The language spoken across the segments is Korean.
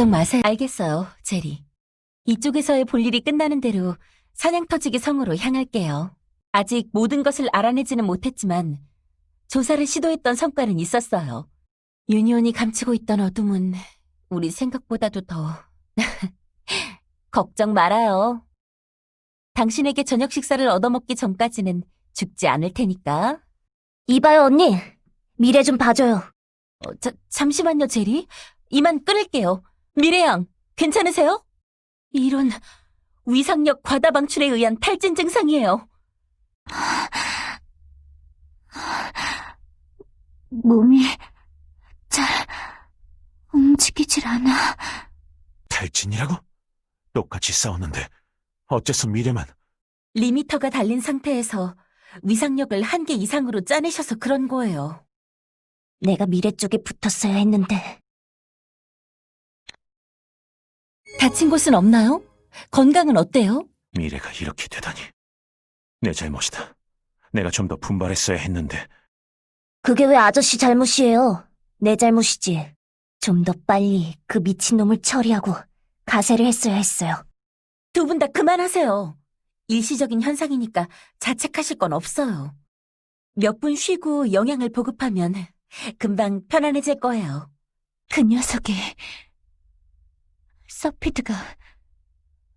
걱정 마세요. 알겠어요, 제리. 이쪽에서의 볼 일이 끝나는 대로 사냥터지기 성으로 향할게요. 아직 모든 것을 알아내지는 못했지만 조사를 시도했던 성과는 있었어요. 유니온이 감추고 있던 어둠은 우리 생각보다도 더... 걱정 말아요. 당신에게 저녁 식사를 얻어먹기 전까지는 죽지 않을 테니까. 이봐요, 언니. 미래 좀 봐줘요. 어, 자, 잠시만요, 제리. 이만 끊을게요. 미래양, 괜찮으세요? 이런 위상력 과다 방출에 의한 탈진 증상이에요. 몸이 잘 움직이질 않아. 탈진이라고? 똑같이 싸웠는데 어째서 미래만 리미터가 달린 상태에서 위상력을 한 개 이상으로 짜내셔서 그런 거예요. 내가 미래 쪽에 붙었어야 했는데. 다친 곳은 없나요? 건강은 어때요? 미래가 이렇게 되다니 내 잘못이다. 내가 좀 더 분발했어야 했는데 그게 왜 아저씨 잘못이에요? 내 잘못이지. 좀 더 빨리 그 미친놈을 처리하고 가세를 했어야 했어요. 두 분 다 그만하세요. 일시적인 현상이니까 자책하실 건 없어요. 몇 분 쉬고 영양을 보급하면 금방 편안해질 거예요. 그 녀석이 서피드가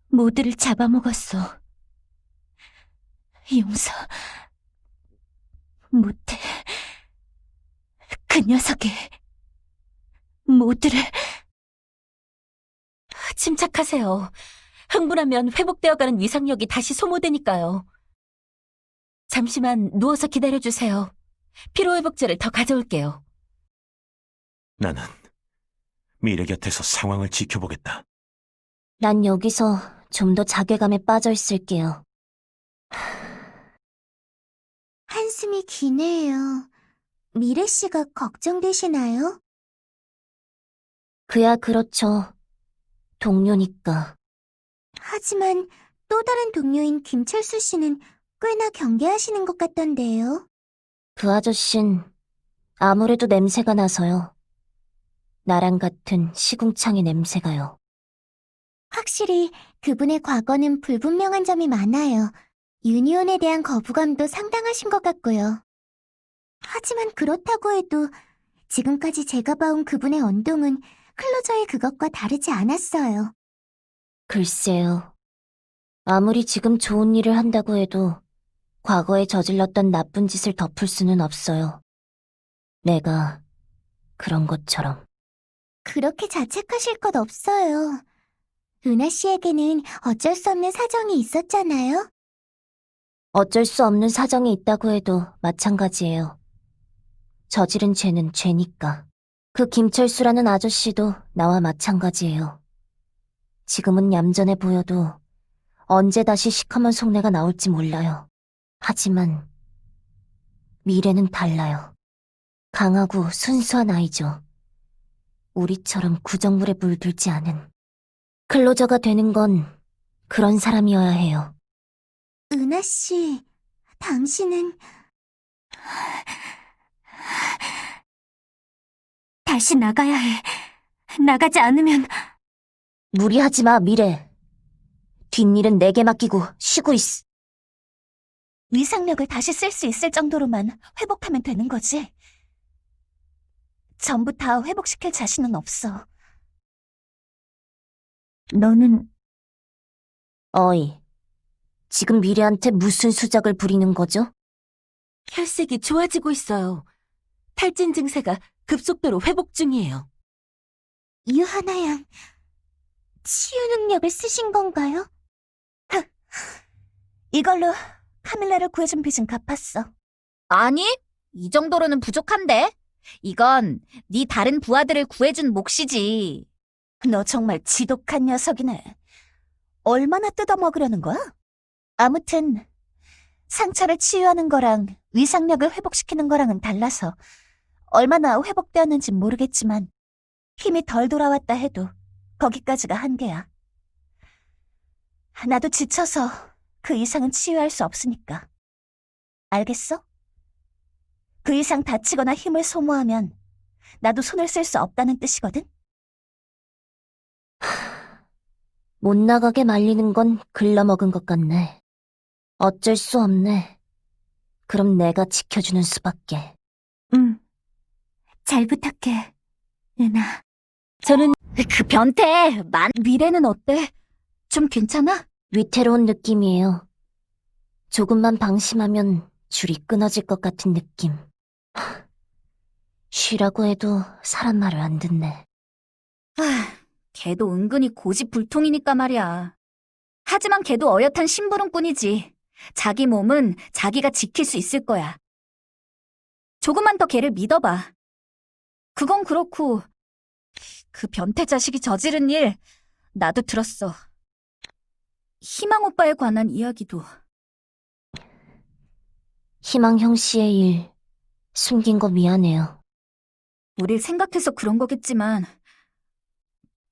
모두를 잡아먹었어. 용서 못해. 그 녀석이 모두를 침착하세요. 흥분하면 회복되어가는 위상력이 다시 소모되니까요. 잠시만 누워서 기다려주세요. 피로회복제를 더 가져올게요. 나는 미래 곁에서 상황을 지켜보겠다. 난 여기서 좀 더 자괴감에 빠져 있을게요. 한숨이 기네요. 미래 씨가 걱정되시나요? 그야 그렇죠. 동료니까. 하지만 또 다른 동료인 김철수 씨는 꽤나 경계하시는 것 같던데요. 그 아저씨는 아무래도 냄새가 나서요. 나랑 같은 시궁창의 냄새가요. 확실히 그분의 과거는 불분명한 점이 많아요. 유니온에 대한 거부감도 상당하신 것 같고요. 하지만 그렇다고 해도 지금까지 제가 봐온 그분의 언동은 클로저의 그것과 다르지 않았어요. 글쎄요. 아무리 지금 좋은 일을 한다고 해도 과거에 저질렀던 나쁜 짓을 덮을 수는 없어요. 내가 그런 것처럼. 그렇게 자책하실 것 없어요. 은하 씨에게는 어쩔 수 없는 사정이 있었잖아요. 어쩔 수 없는 사정이 있다고 해도 마찬가지예요. 저지른 죄는 죄니까. 그 김철수라는 아저씨도 나와 마찬가지예요. 지금은 얌전해 보여도 언제 다시 시커먼 속내가 나올지 몰라요. 하지만 미래는 달라요. 강하고 순수한 아이죠. 우리처럼 구정물에 물들지 않은. 클로저가 되는 건 그런 사람이어야 해요. 은하 씨, 당신은 다시 나가야 해. 나가지 않으면. 무리하지 마, 미래. 뒷일은 내게 맡기고 쉬고 있. 위상력을 다시 쓸 수 있을 정도로만 회복하면 되는 거지. 전부 다 회복시킬 자신은 없어. 너는 어이. 지금 미래한테 무슨 수작을 부리는 거죠? 혈색이 좋아지고 있어요. 탈진 증세가 급속도로 회복 중이에요. 유하나 양, 치유 능력을 쓰신 건가요? 이걸로 카밀라를 구해준 빚은 갚았어. 아니, 이 정도로는 부족한데? 이건 네 다른 부하들을 구해준 몫이지. 너 정말 지독한 녀석이네. 얼마나 뜯어먹으려는 거야? 아무튼 상처를 치유하는 거랑 위상력을 회복시키는 거랑은 달라서 얼마나 회복되었는진 모르겠지만 힘이 덜 돌아왔다 해도 거기까지가 한계야. 나도 지쳐서 그 이상은 치유할 수 없으니까. 알겠어? 그 이상 다치거나 힘을 소모하면 나도 손을 쓸 수 없다는 뜻이거든? 못 나가게 말리는 건 글러먹은 것 같네. 어쩔 수 없네. 그럼 내가 지켜주는 수밖에. 응. 잘 부탁해, 은하. 저는 그 변태, 만, 미래는 어때? 좀 괜찮아? 위태로운 느낌이에요. 조금만 방심하면 줄이 끊어질 것 같은 느낌. 하, 쉬라고 해도 사람 말을 안 듣네. 아, 걔도 은근히 고집불통이니까 말이야. 하지만 걔도 어엿한 심부름꾼이지. 자기 몸은 자기가 지킬 수 있을 거야. 조금만 더 걔를 믿어봐. 그건 그렇고, 그 변태 자식이 저지른 일, 나도 들었어. 희망 오빠에 관한 이야기도. 희망형 씨의 일, 숨긴 거 미안해요. 우릴 생각해서 그런 거겠지만,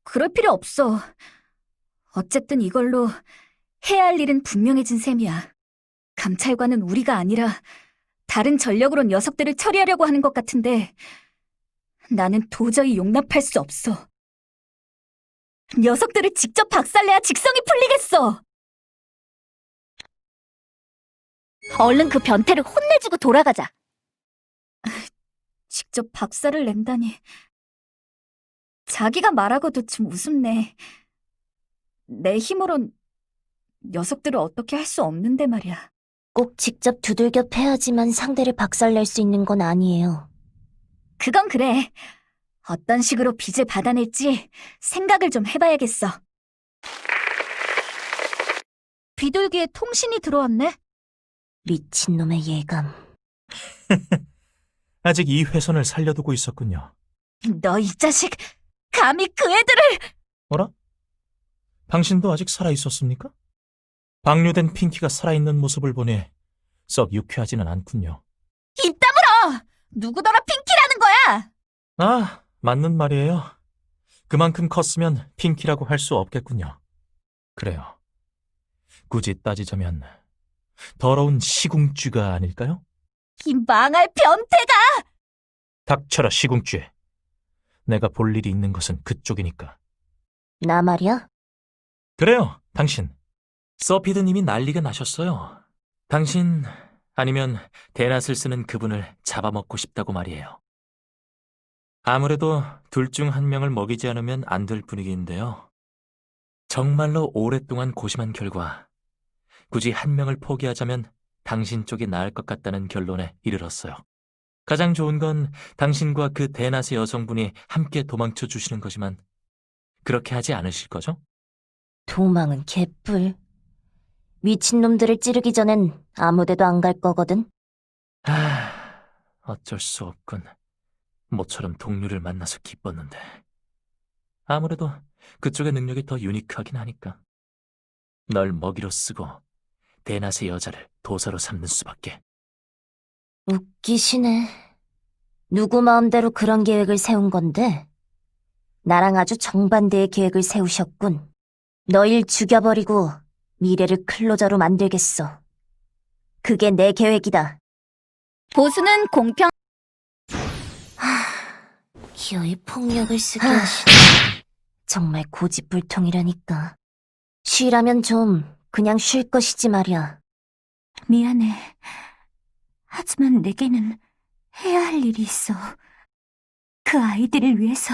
그럴 필요 없어. 어쨌든 이걸로 해야 할 일은 분명해진 셈이야. 감찰관은 우리가 아니라 다른 전력으로 녀석들을 처리하려고 하는 것 같은데, 나는 도저히 용납할 수 없어. 녀석들을 직접 박살내야 직성이 풀리겠어! 얼른 그 변태를 혼내주고 돌아가자. 직접 박살을 낸다니. 자기가 말하고도 좀 우습네. 내 힘으론 녀석들을 어떻게 할 수 없는데 말이야. 꼭 직접 두들겨 패야지만 상대를 박살낼 수 있는 건 아니에요. 그건 그래. 어떤 식으로 빚을 받아낼지 생각을 좀 해봐야겠어. 비둘기에 통신이 들어왔네? 미친놈의 예감. 아직 이 훼손을 살려두고 있었군요. 너 이 자식, 감히 그 애들을! 어라? 당신도 아직 살아있었습니까? 방류된 핑키가 살아있는 모습을 보니 썩 유쾌하지는 않군요. 입 다물어! 누구더러 핑키라는 거야! 아, 맞는 말이에요. 그만큼 컸으면 핑키라고 할 수 없겠군요. 그래요. 굳이 따지자면 더러운 시궁쥐가 아닐까요? 이 망할 변태가! 닥쳐라 시궁쥐. 내가 볼 일이 있는 것은 그쪽이니까. 나 말이야? 그래요, 당신. 서피드님이 난리가 나셨어요. 당신 아니면 대낮을 쓰는 그분을 잡아먹고 싶다고 말이에요. 아무래도 둘 중 한 명을 먹이지 않으면 안 될 분위기인데요. 정말로 오랫동안 고심한 결과 굳이 한 명을 포기하자면 당신 쪽이 나을 것 같다는 결론에 이르렀어요. 가장 좋은 건 당신과 그 대낮의 여성분이 함께 도망쳐 주시는 거지만 그렇게 하지 않으실 거죠? 도망은 개뿔. 미친놈들을 찌르기 전엔 아무데도 안 갈 거거든. 아, 어쩔 수 없군. 모처럼 동료를 만나서 기뻤는데. 아무래도 그쪽의 능력이 더 유니크하긴 하니까. 널 먹이로 쓰고 대낮의 여자를 도사로 삼는 수밖에. 웃기시네. 누구 마음대로 그런 계획을 세운 건데? 나랑 아주 정반대의 계획을 세우셨군. 너일 죽여버리고 미래를 클로저로 만들겠어. 그게 내 계획이다. 보수는 공평, 기어이 폭력을 쓰게 하시네. 정말 고집불통이라니까. 쉬라면 좀 그냥 쉴 것이지 말이야. 미안해. 하지만 내게는 해야 할 일이 있어. 그 아이들을 위해서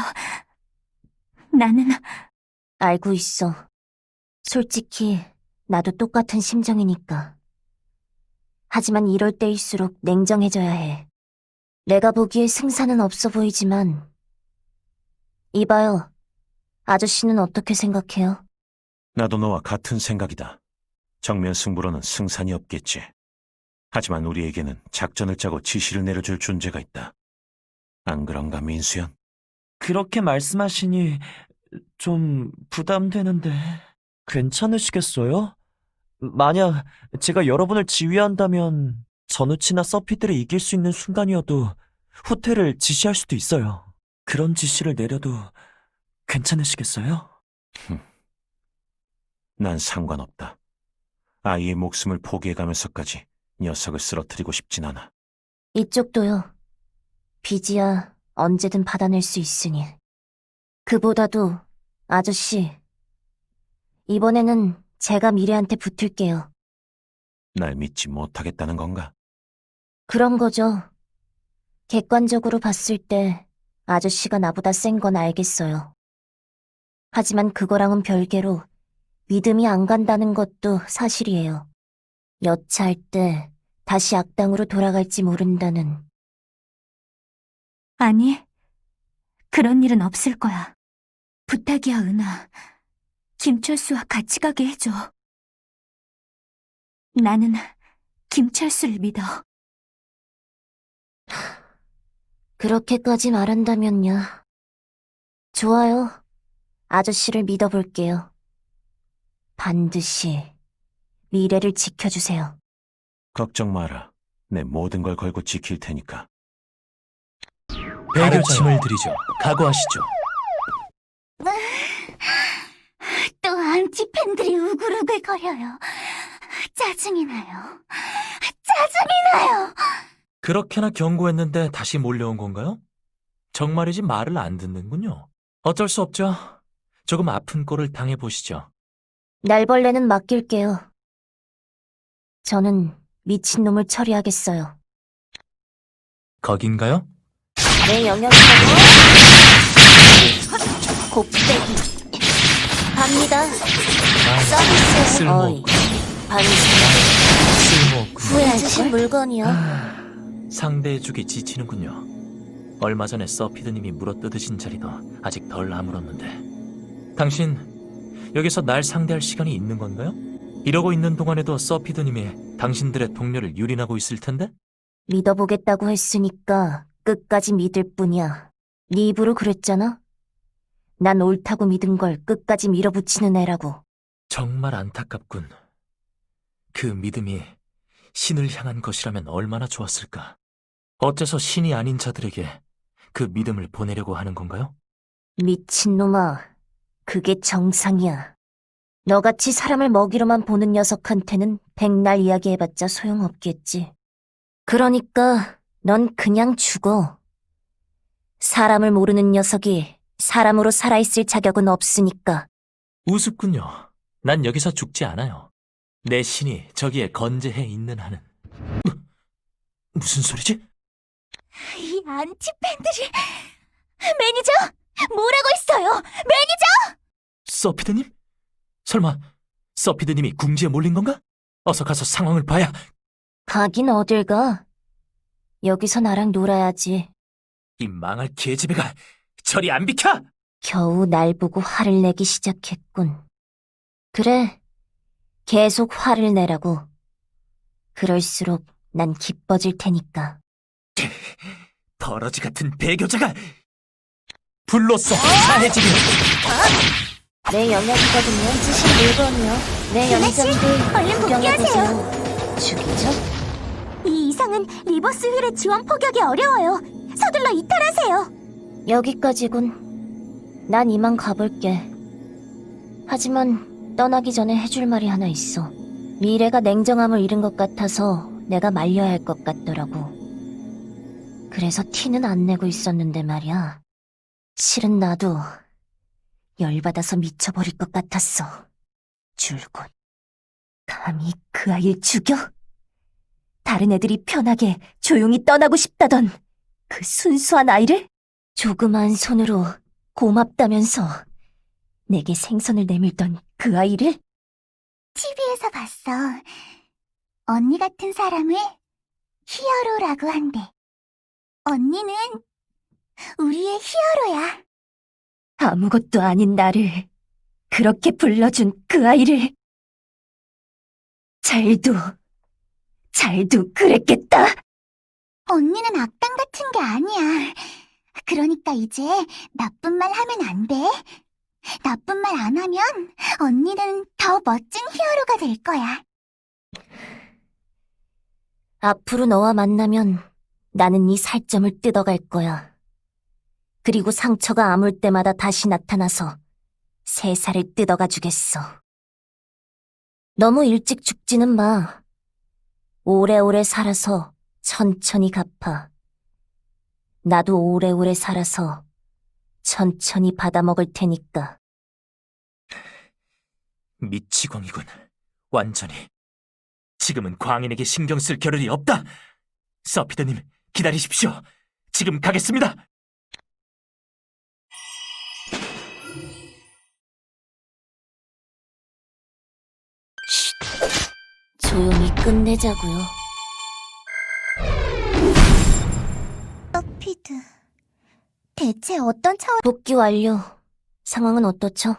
나는 알고 있어. 솔직히 나도 똑같은 심정이니까. 하지만 이럴 때일수록 냉정해져야 해. 내가 보기에 승산은 없어 보이지만 이봐요. 아저씨는 어떻게 생각해요? 나도 너와 같은 생각이다. 정면 승부로는 승산이 없겠지. 하지만 우리에게는 작전을 짜고 지시를 내려줄 존재가 있다. 안 그런가, 민수연? 그렇게 말씀하시니 좀 부담되는데 괜찮으시겠어요? 만약 제가 여러분을 지휘한다면 전우치나 서피드를 이길 수 있는 순간이어도 후퇴를 지시할 수도 있어요. 그런 지시를 내려도 괜찮으시겠어요? 난 상관없다. 아이의 목숨을 포기해가면서까지 녀석을 쓰러뜨리고 싶진 않아. 이쪽도요. 빚이야 언제든 받아낼 수 있으니. 그보다도 아저씨, 이번에는 제가 미래한테 붙을게요. 날 믿지 못하겠다는 건가? 그런 거죠. 객관적으로 봤을 때 아저씨가 나보다 센 건 알겠어요. 하지만 그거랑은 별개로 믿음이 안 간다는 것도 사실이에요. 여차할 때 다시 악당으로 돌아갈지 모른다는 아니, 그런 일은 없을 거야. 부탁이야, 은하. 김철수와 같이 가게 해줘. 나는 김철수를 믿어. 그렇게까지 말한다면요. 좋아요. 아저씨를 믿어볼게요. 반드시 미래를 지켜주세요. 걱정 마라. 내 모든 걸 걸고 지킬 테니까. 배교침을 드리죠. 각오하시죠. 또 안티팬들이 우글우글거려요. 짜증이 나요. 짜증이 나요. 그렇게나 경고했는데 다시 몰려온 건가요? 정말이지 말을 안 듣는군요. 어쩔 수 없죠. 조금 아픈 꼴을 당해보시죠. 날벌레는 맡길게요. 저는 미친놈을 처리하겠어요. 거긴가요? 내 영역이라고 곱빼기 갑니다. 서비스 쓸모, 어이 반성 쓸모없군요. 후회하신 물건이요. 상대해주기 지치는군요. 얼마 전에 서피드님이 물어뜯으신 자리도 아직 덜 아물었는데. 당신, 여기서 날 상대할 시간이 있는 건가요? 이러고 있는 동안에도 서피드님이 당신들의 동료를 유린하고 있을 텐데? 믿어보겠다고 했으니까 끝까지 믿을 뿐이야. 네 입으로 그랬잖아. 난 옳다고 믿은 걸 끝까지 밀어붙이는 애라고. 정말 안타깝군. 그 믿음이 신을 향한 것이라면 얼마나 좋았을까. 어째서 신이 아닌 자들에게 그 믿음을 보내려고 하는 건가요? 미친놈아, 그게 정상이야. 너같이 사람을 먹이로만 보는 녀석한테는 백날 이야기해봤자 소용없겠지. 그러니까 넌 그냥 죽어. 사람을 모르는 녀석이 사람으로 살아있을 자격은 없으니까. 우습군요. 난 여기서 죽지 않아요. 내 신이 저기에 건재해 있는 한은. 무- 무슨 소리지? 이 안티팬들이 매니저 뭐라고 있어요? 매니저 서피드님? 설마 서피드님이 궁지에 몰린 건가? 어서 가서 상황을 봐야. 가긴 어딜 가. 여기서 나랑 놀아야지. 이 망할 계집애가 저리 안 비켜! 겨우 날 보고 화를 내기 시작했군. 그래, 계속 화를 내라고. 그럴수록 난 기뻐질 테니까. 더러지 같은 배교자가 불로써 사해지게 내 영역이거든요. 쓰신 물건이요. 내 유나 씨, 연장들 얼른 구경해보세요. 죽이죠? 이 이상은 리버스 휠의 지원 포격이 어려워요. 서둘러 이탈하세요. 여기까지군. 난 이만 가볼게. 하지만 떠나기 전에 해줄 말이 하나 있어. 미래가 냉정함을 잃은 것 같아서 내가 말려야 할 것 같더라고. 그래서 티는 안 내고 있었는데 말이야. 실은 나도 열받아서 미쳐버릴 것 같았어. 줄곧. 감히 그 아이를 죽여? 다른 애들이 편하게 조용히 떠나고 싶다던 그 순수한 아이를? 조그만 손으로 고맙다면서 내게 생선을 내밀던 그 아이를? TV에서 봤어. 언니 같은 사람을 히어로라고 한대. 언니는 우리의 히어로야. 아무것도 아닌 나를 그렇게 불러준 그 아이를 잘도 잘도 그랬겠다. 언니는 악당 같은 게 아니야. 그러니까 이제 나쁜 말 하면 안 돼. 나쁜 말 안 하면 언니는 더 멋진 히어로가 될 거야. 앞으로 너와 만나면 나는 이 살점을 뜯어갈 거야. 그리고 상처가 아물 때마다 다시 나타나서 새 살을 뜯어가 주겠어. 너무 일찍 죽지는 마. 오래오래 살아서 천천히 갚아. 나도 오래오래 살아서 천천히 받아먹을 테니까. 미치광이군. 완전히. 지금은 광인에게 신경 쓸 겨를이 없다. 서피드님, 기다리십시오. 지금 가겠습니다. 조용히 끝내자고요. 서피드. 대체 어떤 차원... 복귀 완료. 상황은 어떻죠?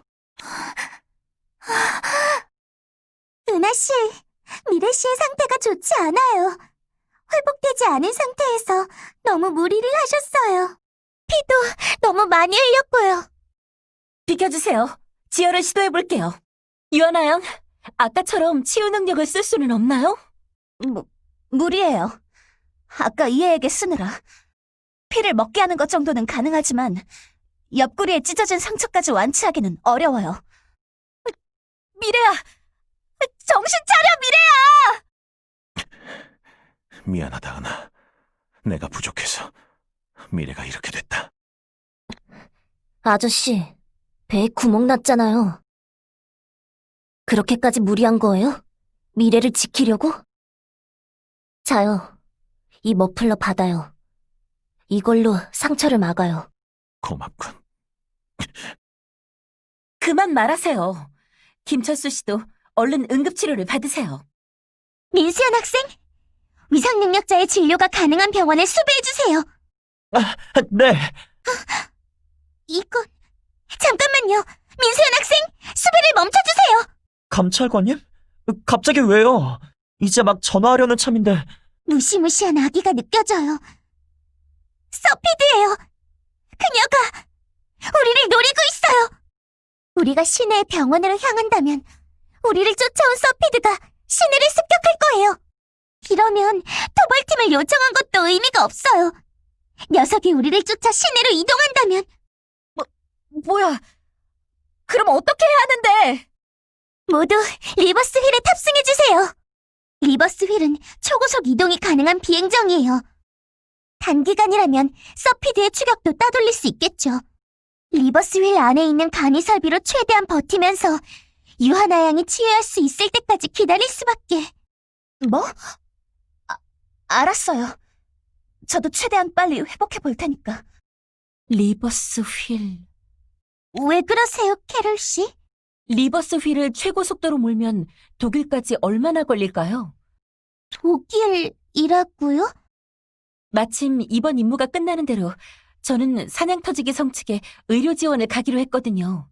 은하 씨, 미래 씨의 상태가 좋지 않아요. 회복되지 않은 상태에서 너무 무리를 하셨어요. 피도 너무 많이 흘렸고요. 비켜주세요. 지혈을 시도해볼게요. 유아나 양, 아까처럼 치유 능력을 쓸 수는 없나요? 무, 무리예요. 아까 이 애에게 쓰느라. 피를 먹게 하는 것 정도는 가능하지만 옆구리에 찢어진 상처까지 완치하기는 어려워요. 미래야! 정신 차려, 미래야! 미안하다, 은하. 내가 부족해서 미래가 이렇게 됐다. 아저씨, 배에 구멍 났잖아요. 그렇게까지 무리한 거예요? 미래를 지키려고? 자요. 이 머플러 받아요. 이걸로 상처를 막아요. 고맙군. 그만 말하세요. 김철수 씨도 얼른 응급치료를 받으세요. 민수연 학생, 위상 능력자의 진료가 가능한 병원에 수배해주세요. 아, 네. 이건 잠깐만요. 민수연 학생, 수배를 멈춰주세요. 감찰관님? 갑자기 왜요? 이제 막 전화하려는 참인데. 무시무시한 아기가 느껴져요. 서피드예요. 그녀가 우리를 노리고 있어요. 우리가 시내의 병원으로 향한다면 우리를 쫓아온 서피드가 시내를 습격할 거예요. 이러면 토벌팀을 요청한 것도 의미가 없어요. 녀석이 우리를 쫓아 시내로 이동한다면 뭐야? 그럼 어떻게 해야 하는데? 모두 리버스 휠에 탑승해주세요. 리버스 휠은 초고속 이동이 가능한 비행정이에요. 단기간이라면 서피드의 추격도 따돌릴 수 있겠죠. 리버스 휠 안에 있는 간이 설비로 최대한 버티면서 유하나 양이 치유할 수 있을 때까지 기다릴 수밖에. 뭐? 아, 알았어요. 저도 최대한 빨리 회복해 볼 테니까. 리버스 휠. 왜 그러세요, 캐롤 씨? 리버스 휠을 최고 속도로 몰면 독일까지 얼마나 걸릴까요? 독일이라고요? 마침 이번 임무가 끝나는 대로 저는 사냥터지기 성측에 의료 지원을 가기로 했거든요.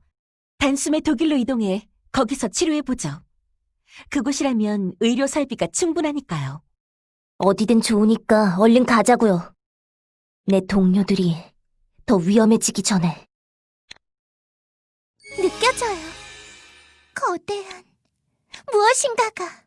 단숨에 독일로 이동해 거기서 치료해보죠. 그곳이라면 의료 설비가 충분하니까요. 어디든 좋으니까 얼른 가자고요. 내 동료들이 더 위험해지기 전에. 거대한 무엇인가가